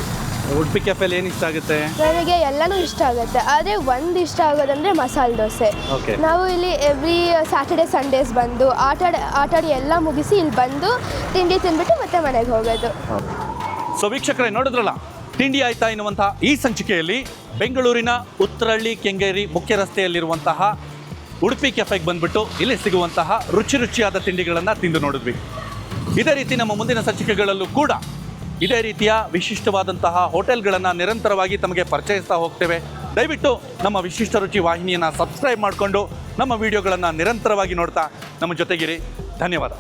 ಉಡುಪಿ ಕೆಫೆಲಿ ಏನು ಇಷ್ಟ ಆಗುತ್ತೆ? ನನಗೆ ಎಲ್ಲನೂ ಇಷ್ಟ ಆಗುತ್ತೆ. ಆದರೆ ಒಂದು ಇಷ್ಟ ಆಗೋದಂದರೆ ಮಸಾಲೆ ದೋಸೆ. Okay. ನಾವು ಇಲ್ಲಿ ಎವ್ರಿ ಸ್ಯಾಟರ್ಡೆ ಸಂಡೇಸ್ ಬಂದು ಆಟಾಡಿ ಆಟಾಡಿ ಎಲ್ಲ ಮುಗಿಸಿ ಇಲ್ಲಿ ಬಂದು ತಿಂಡಿ ತಿಂದ್ಬಿಟ್ಟು ಮತ್ತೆ ಮನೆಗೆ ಹೋಗೋದು. ಸೊ ವೀಕ್ಷಕರೇ ನೋಡಿದ್ರಲ್ಲ? ತಿಂಡಿ ಆಯ್ತಾ ಎನ್ನುವಂತಹ ಈ ಸಂಚಿಕೆಯಲ್ಲಿ ಬೆಂಗಳೂರಿನ ಉತ್ತರಹಳ್ಳಿ ಕೆಂಗೇರಿ ಮುಖ್ಯ ರಸ್ತೆಯಲ್ಲಿರುವಂತಹ ಉಡುಪಿ ಕೆಫೆಗೆ ಬಂದ್ಬಿಟ್ಟು ಇಲ್ಲಿ ಸಿಗುವಂತಹ ರುಚಿ ರುಚಿಯಾದ ತಿಂಡಿಗಳನ್ನು ತಿಂದು ನೋಡಿದ್ವಿ. ಇದೇ ರೀತಿ ನಮ್ಮ ಮುಂದಿನ ಸಂಚಿಕೆಗಳಲ್ಲೂ ಕೂಡ ಇದೇ ರೀತಿಯ ವಿಶಿಷ್ಟವಾದಂತಹ ಹೋಟೆಲ್ಗಳನ್ನು ನಿರಂತರವಾಗಿ ತಮಗೆ ಪರಿಚಯಿಸ್ತಾ ಹೋಗ್ತೇವೆ. ದಯವಿಟ್ಟು ನಮ್ಮ ವಿಶಿಷ್ಟ ರುಚಿ ವಾಹಿನಿಯನ್ನು ಸಬ್ಸ್ಕ್ರೈಬ್ ಮಾಡಿಕೊಂಡು ನಮ್ಮ ವಿಡಿಯೋಗಳನ್ನು ನಿರಂತರವಾಗಿ ನೋಡ್ತಾ ನಮ್ಮ ಜೊತೆಗಿರಿ. ಧನ್ಯವಾದ.